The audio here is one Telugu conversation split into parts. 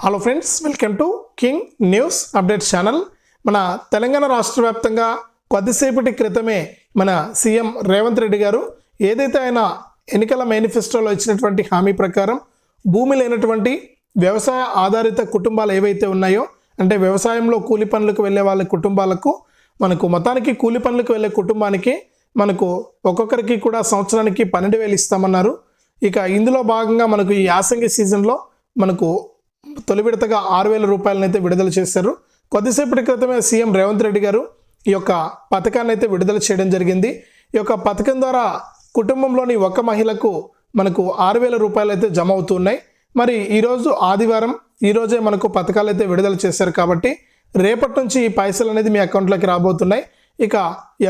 Hello friends welcome to king news update channel మన తెలంగాణ రాష్ట్ర వ్యాప్తంగా కొద్దిసేపటి క్రితమే మన సీఎం రేవంత్ రెడ్డి గారు ఏదైతే ఆయన ఎన్నికల మేనిఫెస్టోలో ఇచ్చినటువంటి హామీ ప్రకారం భూమి లేనటువంటి వ్యవసాయ ఆధారిత కుటుంబాలు ఏవైతే ఉన్నాయో అంటే వ్యవసాయంలో కూలి పనులకు వెళ్ళే వాళ్ళ కుటుంబాలకు మనకు మొత్తానికి కూలి పనులకు వెళ్ళే కుటుంబానికి మనకు ఒక్కొక్కరికి కూడా సంవత్సరానికి పన్నెండు వేలు ఇస్తామన్నారు. ఇక ఇందులో భాగంగా మనకు ఈ యాసంగి సీజన్లో మనకు తొలి విడతగా ఆరు వేల రూపాయలను అయితే విడుదల చేశారు. కొద్దిసేపటి క్రితమే సీఎం రేవంత్ రెడ్డి గారు ఈ యొక్క పథకాన్ని అయితే విడుదల చేయడం జరిగింది. ఈ యొక్క పథకం ద్వారా కుటుంబంలోని ఒక మహిళకు మనకు ఆరు వేల రూపాయలు అయితే జమ అవుతున్నాయి. మరి ఈరోజు ఆదివారం ఈరోజే మనకు పథకాలు అయితే విడుదల చేశారు కాబట్టి రేపటి నుంచి ఈ పైసలు అనేది మీ అకౌంట్లోకి రాబోతున్నాయి. ఇక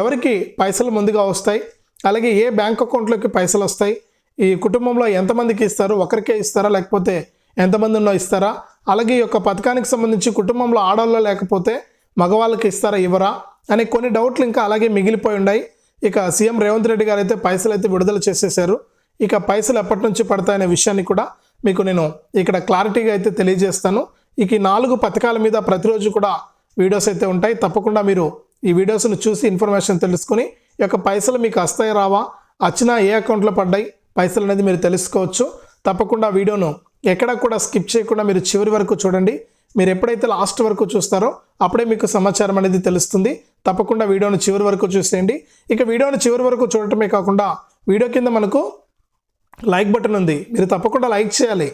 ఎవరికి పైసలు ముందుగా వస్తాయి? అలాగే ఏ బ్యాంక్ అకౌంట్లోకి పైసలు వస్తాయి? ఈ కుటుంబంలో ఎంతమందికి ఇస్తారు? ఒకరికే ఇస్తారా? లేకపోతే ఎంతమంది ఉన్నో ఇస్తారా? అలాగే ఈ యొక్క పథకానికి సంబంధించి కుటుంబంలో ఆడవాళ్ళు లేకపోతే మగవాళ్ళకి ఇస్తారా ఇవ్వరా? అనే కొన్ని డౌట్లు ఇంకా అలాగే మిగిలిపోయి ఉన్నాయి. ఇక సీఎం రేవంత్ రెడ్డి గారు అయితే పైసలు అయితే విడుదల చేసేసారు ఇక పైసలు ఎప్పటి నుంచి పడతాయనే విషయాన్ని కూడా మీకు నేను ఇక్కడ క్లారిటీగా అయితే తెలియజేస్తాను. ఇక ఈ నాలుగు పథకాల మీద ప్రతిరోజు కూడా వీడియోస్ అయితే ఉంటాయి. తప్పకుండా మీరు ఈ వీడియోస్ను చూసి ఇన్ఫర్మేషన్ తెలుసుకుని ఈ యొక్క పైసలు మీకు వస్తాయి రావా? వచ్చినా ఏ అకౌంట్లో పడ్డాయి? పైసలు అనేది మీరు తెలుసుకోవచ్చు. తప్పకుండా వీడియోను ఎక్కడ కూడా స్కిప్ చేయకుండా మీరు చివరి వరకు చూడండి. మీరు ఎప్పుడైతే లాస్ట్ వరకు చూస్తారో అప్పుడే మీకు సమాచారం అనేది తెలుస్తుంది. తప్పకుండా వీడియోను చివరి వరకు చూసేయండి. ఇక వీడియోను చివరి వరకు చూడటమే కాకుండా వీడియో కింద మనకు లైక్ బటన్ ఉంది. మీరు తప్పకుండా లైక్ చేయాలి.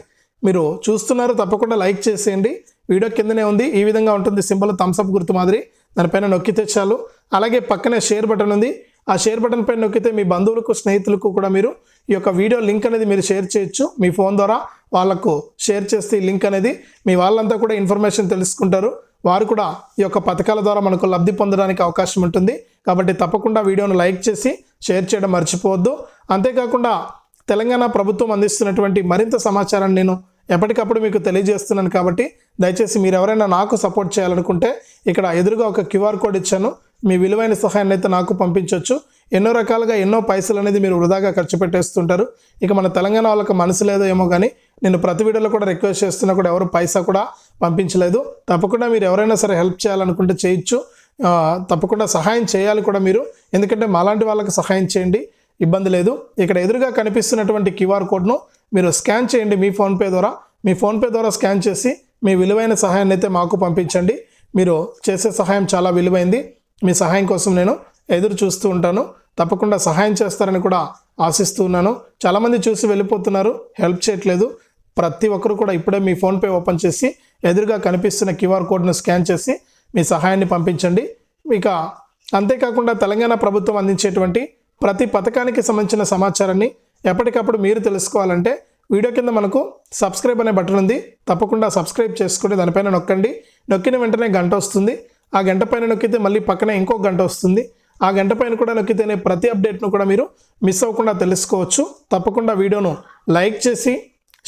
మీరు చూస్తున్నారు తప్పకుండా లైక్ చేసేయండి. వీడియో కిందనే ఉంది. ఈ విధంగా ఉంటుంది సింబల్ థమ్స్అప్ గుర్తు మాదిరి. దానిపైన నొక్కితే చాలు. అలాగే పక్కనే షేర్ బటన్ ఉంది. ఆ షేర్ బటన్ పైన నొక్కితే మీ బంధువులకు స్నేహితులకు కూడా మీరు ఈ యొక్క వీడియో లింక్ అనేది మీరు షేర్ చేయొచ్చు. మీ ఫోన్ ద్వారా వాళ్ళకు షేర్ చేస్తే ఈ లింక్ అనేది మీ వాళ్ళంతా కూడా ఇన్ఫర్మేషన్ తెలుసుకుంటారు. వారు కూడా ఈ యొక్క పథకాల ద్వారా మనకు లబ్ధి పొందడానికి అవకాశం ఉంటుంది. కాబట్టి తప్పకుండా వీడియోను లైక్ చేసి షేర్ చేయడం మర్చిపోవద్దు. అంతేకాకుండా తెలంగాణ ప్రభుత్వం అందిస్తున్నటువంటి మరింత సమాచారాన్ని నేను ఎప్పటికప్పుడు మీకు తెలియజేస్తున్నాను కాబట్టి దయచేసి మీరు ఎవరైనా నాకు సపోర్ట్ చేయాలనుకుంటే ఇక్కడ ఎదురుగా ఒక క్యూఆర్ కోడ్ ఇచ్చాను. మీ విలువైన సహాయాన్ని అయితే నాకు పంపించవచ్చు ఎన్నో రకాలుగా ఎన్నో పైసలు అనేది మీరు వృధాగా ఖర్చు పెట్టేస్తుంటారు. ఇక మన తెలంగాణ వాళ్ళకి మనసు లేదో ఏమో కానీ నేను ప్రతి వీడియోలో కూడా రిక్వెస్ట్ చేస్తున్నా కూడా ఎవరు పైసా కూడా పంపించలేదు. తప్పకుండా మీరు ఎవరైనా సరే హెల్ప్ చేయాలనుకుంటే చేయొచ్చు. తప్పకుండా సహాయం చేయాలి కూడా మీరు. ఎందుకంటే మాలాంటి వాళ్ళకి సహాయం చేయండి. ఇబ్బంది లేదు. ఇక్కడ ఎదురుగా కనిపిస్తున్నటువంటి క్యూఆర్ కోడ్ను మీరు స్కాన్ చేయండి మీ ఫోన్పే ద్వారా. మీ ఫోన్పే ద్వారా స్కాన్ చేసి మీ విలువైన సహాయాన్ని అయితే మాకు పంపించండి. మీరు చేసే సహాయం చాలా విలువైంది. మీ సహాయం కోసం నేను ఎదురు చూస్తూ ఉంటాను. తప్పకుండా సహాయం చేస్తారని కూడా ఆశిస్తూ ఉన్నాను. చాలామంది చూసి వెళ్ళిపోతున్నారు. హెల్ప్ చేయట్లేదు. ప్రతి ఒక్కరు కూడా ఇప్పుడే మీ ఫోన్పే ఓపెన్ చేసి ఎదురుగా కనిపిస్తున్న క్యూఆర్ కోడ్ను స్కాన్ చేసి మీ సహాయాన్ని పంపించండి. ఇక అంతేకాకుండా తెలంగాణ ప్రభుత్వం అందించేటువంటి ప్రతి పథకానికి సంబంధించిన సమాచారాన్ని ఎప్పటికప్పుడు మీరు తెలుసుకోవాలంటే వీడియో కింద మనకు సబ్స్క్రైబ్ అనే బటన్ ఉంది. తప్పకుండా సబ్స్క్రైబ్ చేసుకుని దానిపైన నొక్కండి. నొక్కిన వెంటనే గంట వస్తుంది. ఆ గంట పైన నొక్కితే మళ్ళీ పక్కనే ఇంకో గంట వస్తుంది. ఆ గంట పైన కూడా నొక్కితేనే ప్రతి అప్డేట్ను కూడా మీరు మిస్ అవ్వకుండా తెలుసుకోవచ్చు. తప్పకుండా వీడియోను లైక్ చేసి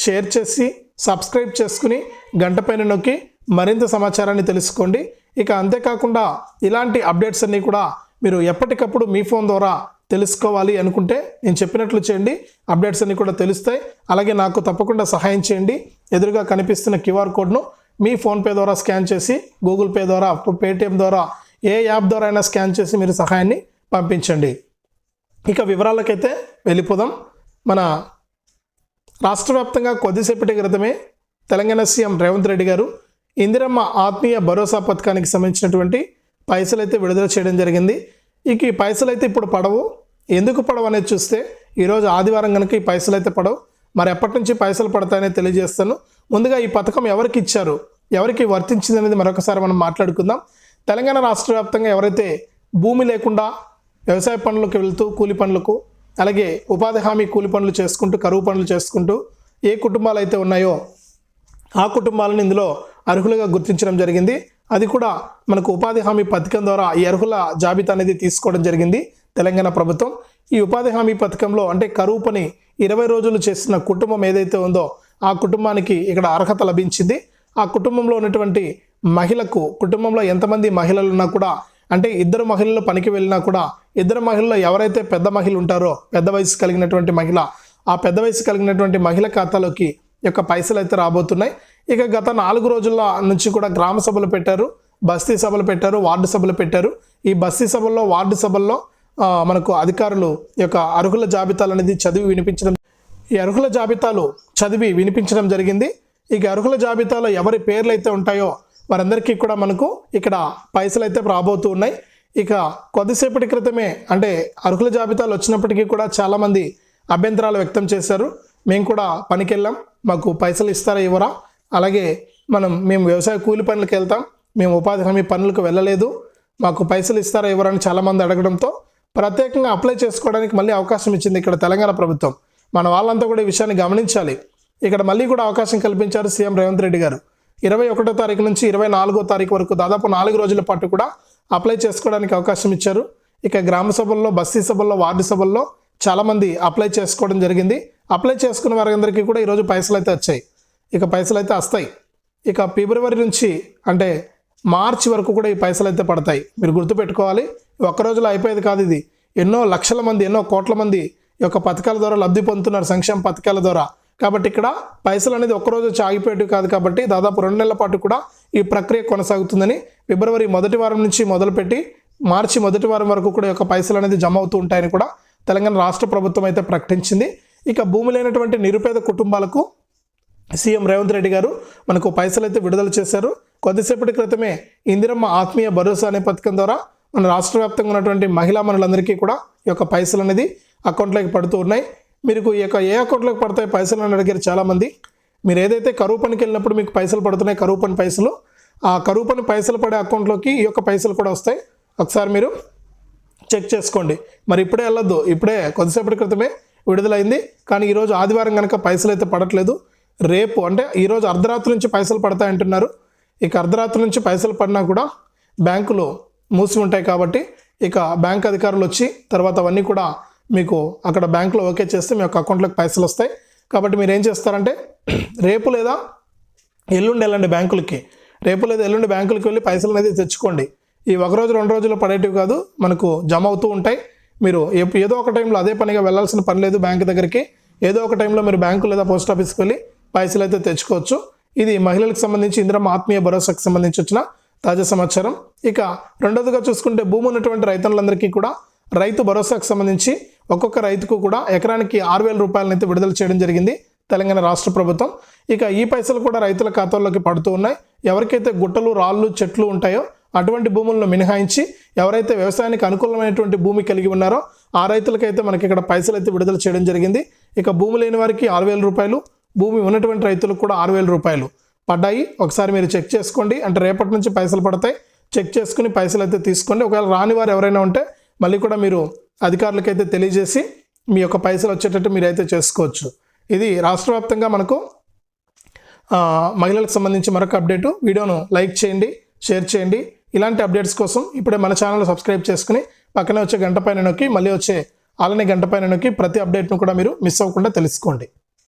షేర్ చేసి సబ్స్క్రైబ్ చేసుకుని గంట పైన నొక్కి మరింత సమాచారాన్ని తెలుసుకోండి. ఇక అంతేకాకుండా ఇలాంటి అప్డేట్స్ అన్నీ కూడా మీరు ఎప్పటికప్పుడు మీ ఫోన్ ద్వారా తెలుసుకోవాలి అనుకుంటే నేను చెప్పినట్లు చేయండి. అప్డేట్స్ అన్నీ కూడా తెలుస్తాయి. అలాగే నాకు తప్పకుండా సహాయం చేయండి. ఎదురుగా కనిపిస్తున్న క్యూఆర్ కోడ్ను మీ ఫోన్పే ద్వారా స్కాన్ చేసి గూగుల్ పే ద్వారా పేటిఎం ద్వారా ఏ యాప్ ద్వారా అయినా స్కాన్ చేసి మీరు సహాయాన్ని పంపించండి. ఇక వివరాలకైతే వెళ్ళిపోదాం. మన రాష్ట్ర వ్యాప్తంగా కొద్దిసేపటి క్రితమే తెలంగాణ సీఎం రేవంత్ రెడ్డి గారు ఇందిరమ్మ ఆత్మీయ భరోసా పథకానికి సంబంధించినటువంటి పైసలు అయితే విడుదల చేయడం జరిగింది. ఇక ఈ పైసలు అయితే ఇప్పుడు పడవు. ఎందుకు పడవు అనేది చూస్తే ఈరోజు ఆదివారం కనుక ఈ పైసలు అయితే పడవు. మరి ఎప్పటి నుంచి పైసలు పడతాయని తెలియజేస్తాను. ముందుగా ఈ పథకం ఎవరికి ఇచ్చారు? ఎవరికి వర్తించింది అనేది మరొకసారి మనం మాట్లాడుకుందాం. తెలంగాణ రాష్ట్ర వ్యాప్తంగా ఎవరైతే భూమి లేకుండా వ్యవసాయ పనులకు వెళ్తూ కూలి పనులకు అలాగే ఉపాధి హామీ కూలి పనులు చేసుకుంటూ కరువు పనులు చేసుకుంటూ ఏ కుటుంబాలు అయితే ఉన్నాయో ఆ కుటుంబాలను ఇందులో అర్హులుగా గుర్తించడం జరిగింది. అది కూడా మనకు ఉపాధి హామీ పథకం ద్వారా ఈ అర్హుల జాబితా అనేది తీసుకోవడం జరిగింది తెలంగాణ ప్రభుత్వం. ఈ ఉపాధి హామీ పథకంలో అంటే కరువు పని ఇరవై రోజులు చేసిన కుటుంబం ఏదైతే ఉందో ఆ కుటుంబానికి ఇక్కడ అర్హత లభించింది. ఆ కుటుంబంలో ఉన్నటువంటి మహిళకు కుటుంబంలో ఎంతమంది మహిళలు ఉన్నా కూడా అంటే ఇద్దరు మహిళలు పనికి వెళ్ళినా కూడా ఇద్దరు మహిళల్లో ఎవరైతే పెద్ద మహిళ ఉంటారో పెద్ద వయసు కలిగినటువంటి మహిళ ఆ పెద్ద వయసు కలిగినటువంటి మహిళ ఖాతాలోకి యొక్క పైసలు అయితే రాబోతున్నాయి. ఇక గత నాలుగు రోజుల నుంచి కూడా గ్రామ సభలు పెట్టారు బస్తీ సభలు పెట్టారు వార్డు సభలు పెట్టారు. ఈ బస్తీ సభల్లో వార్డు సభల్లో మనకు అధికారులు యొక్క అర్హుల జాబితాలు అనేది చదివి వినిపించడం ఈ అర్హుల జాబితాలు చదివి వినిపించడం జరిగింది. ఇక అర్హుల జాబితాలో ఎవరి పేర్లు అయితే ఉంటాయో వారందరికీ కూడా మనకు ఇక్కడ పైసలు అయితే రాబోతూ ఉన్నాయి. ఇక కొద్దిసేపటి క్రితమే అంటే అర్హుల జాబితాలు వచ్చినప్పటికీ కూడా చాలామంది అభ్యంతరాలు వ్యక్తం చేశారు. మేము కూడా పనికి వెళ్ళాం మాకు పైసలు ఇస్తారా ఇవ్వరా? అలాగే మనం మేము వ్యవసాయ కూలి పనులకు వెళ్తాం మేము ఉపాధి హామీ పనులకు వెళ్ళలేదు మాకు పైసలు ఇస్తారా ఇవ్వరా అని చాలామంది అడగడంతో ప్రత్యేకంగా అప్లై చేసుకోవడానికి మళ్ళీ అవకాశం ఇచ్చింది ఇక్కడ తెలంగాణ ప్రభుత్వం. మన వాళ్ళంతా కూడా ఈ విషయాన్ని గమనించాలి. ఇక్కడ మళ్ళీ కూడా అవకాశం కల్పించారు సీఎం రేవంత్ రెడ్డి గారు. ఇరవై ఒకటో తారీఖు నుంచి ఇరవై నాలుగో తారీఖు వరకు దాదాపు నాలుగు రోజుల పాటు కూడా అప్లై చేసుకోవడానికి అవకాశం ఇచ్చారు. ఇక గ్రామ సభల్లో బస్తీ సభల్లో వార్డు సభల్లో చాలామంది అప్లై చేసుకోవడం జరిగింది. అప్లై చేసుకున్న వారందరికీ కూడా ఈరోజు పైసలు అయితే వచ్చాయి. ఇక పైసలు అయితే వస్తాయి. ఇక ఫిబ్రవరి నుంచి అంటే మార్చి వరకు కూడా ఈ పైసలు అయితే పడతాయి. మీరు గుర్తుపెట్టుకోవాలి ఒక్క రోజులో అయిపోయేది కాదు ఇది. ఎన్నో లక్షల మంది ఎన్నో కోట్ల మంది ఈ యొక్క పథకాల ద్వారా లబ్ధి పొందుతున్నారు సంక్షేమ పథకాల ద్వారా. కాబట్టి ఇక్కడ పైసలు అనేది ఒక్కరోజు వచ్చి ఆగిపోయేది కాదు కాబట్టి దాదాపు రెండు నెలల పాటు కూడా ఈ ప్రక్రియ కొనసాగుతుందని ఫిబ్రవరి మొదటి వారం నుంచి మొదలుపెట్టి మార్చి మొదటి వారం వరకు కూడా యొక్క పైసలు అనేది జమ అవుతూ ఉంటాయని కూడా తెలంగాణ రాష్ట్ర ప్రభుత్వం అయితే ప్రకటించింది. ఇక భూమి లేనటువంటి నిరుపేద కుటుంబాలకు సీఎం రేవంత్ రెడ్డి గారు మనకు పైసలు అయితే విడుదల చేశారు. కొద్దిసేపటి క్రితమే ఇందిరమ్మ ఆత్మీయ భరోసా అనే పథకం ద్వారా మన రాష్ట్ర వ్యాప్తంగా ఉన్నటువంటి మహిళా మనులందరికీ కూడా ఈ యొక్క పైసలు అనేది అకౌంట్లోకి పడుతూ ఉన్నాయి. మీకు ఈ యొక్క ఏ అకౌంట్లోకి పడతాయి పైసలు అని అడిగారు చాలామంది. మీరు ఏదైతే కరువు పనికి వెళ్ళినప్పుడు మీకు పైసలు పడుతున్నాయి కరువు పని పైసలు ఆ కరువు పని పైసలు పడే అకౌంట్లోకి ఈ యొక్క పైసలు కూడా వస్తాయి. ఒకసారి మీరు చెక్ చేసుకోండి. మరి ఇప్పుడే వెళ్ళొద్దు. ఇప్పుడే కొద్దిసేపటి క్రితమే విడుదలైంది. కానీ ఈరోజు ఆదివారం కనుక పైసలు అయితే పడట్లేదు. రేపు అంటే ఈరోజు అర్ధరాత్రి నుంచి పైసలు పడతాయి అంటున్నారు. ఇక అర్ధరాత్రి నుంచి పైసలు పడినా కూడా బ్యాంకులు మూసి ఉంటాయి కాబట్టి ఇక బ్యాంక్ అధికారులు వచ్చి తర్వాత అవన్నీ కూడా మీకు అక్కడ బ్యాంకులో ఓకే చేస్తే మీ యొక్క అకౌంట్లోకి పైసలు వస్తాయి. కాబట్టి మీరు ఏం చేస్తారంటే రేపు లేదా ఎల్లుండి వెళ్ళండి బ్యాంకులకి. రేపు లేదా ఎల్లుండి బ్యాంకులకి వెళ్ళి పైసలు అనేది తెచ్చుకోండి. ఈ ఒక రోజు రెండు రోజులు పడేటివి కాదు మనకు జమ అవుతూ ఉంటాయి. మీరు ఏదో ఒక టైంలో అదే పనిగా వెళ్ళాల్సిన పని లేదు బ్యాంక్ దగ్గరికి. ఏదో ఒక టైంలో మీరు బ్యాంకు లేదా పోస్ట్ ఆఫీస్కి వెళ్ళి పైసలు అయితే తెచ్చుకోవచ్చు. ఇది మహిళలకు సంబంధించి ఇందిరమ్మ ఆత్మీయ భరోసాకు సంబంధించి వచ్చిన తాజా సమాచారం. ఇక రెండోదిగా చూసుకుంటే భూమి ఉన్నటువంటి రైతులందరికీ కూడా రైతు భరోసాకు సంబంధించి ఒక్కొక్క రైతుకు కూడా ఎకరానికి ఆరు వేల రూపాయలనైతే విడుదల చేయడం జరిగింది తెలంగాణ రాష్ట్ర ప్రభుత్వం. ఇక ఈ పైసలు కూడా రైతుల ఖాతాల్లోకి పడుతూ ఉన్నాయి. ఎవరికైతే గుట్టలు రాళ్ళు చెట్లు ఉంటాయో అటువంటి భూములను మినహాయించి ఎవరైతే వ్యవసాయానికి అనుకూలమైనటువంటి భూమి కలిగి ఉన్నారో ఆ రైతులకైతే మనకి ఇక్కడ పైసలు అయితే విడుదల చేయడం జరిగింది. ఇక భూమి లేని వారికి ఆరు వేల రూపాయలు భూమి ఉన్నటువంటి రైతులకు కూడా ఆరు వేల రూపాయలు పడ్డాయి. ఒకసారి మీరు చెక్ చేసుకోండి. అంటే రేపటి నుంచి పైసలు పడతాయి. చెక్ చేసుకుని పైసలు అయితే తీసుకోండి. ఒకవేళ రాని వారు ఎవరైనా ఉంటే మళ్ళీ కూడా మీరు అధికారులకైతే తెలియజేసి మీ యొక్క పైసలు వచ్చేటట్టు మీరైతే చేసుకోవచ్చు. ఇది రాష్ట్ర వ్యాప్తంగా మనకు మహిళలకు సంబంధించి మరొక అప్డేటు. వీడియోను లైక్ చేయండి షేర్ చేయండి. ఇలాంటి అప్డేట్స్ కోసం ఇప్పుడే మన ఛానల్ సబ్స్క్రైబ్ చేసుకుని పక్కనే వచ్చే గంట పైన నొక్కి మళ్ళీ వచ్చే అలానే గంట పైన నొక్కి ప్రతి అప్డేట్ను కూడా మీరు మిస్ అవ్వకుండా తెలుసుకోండి.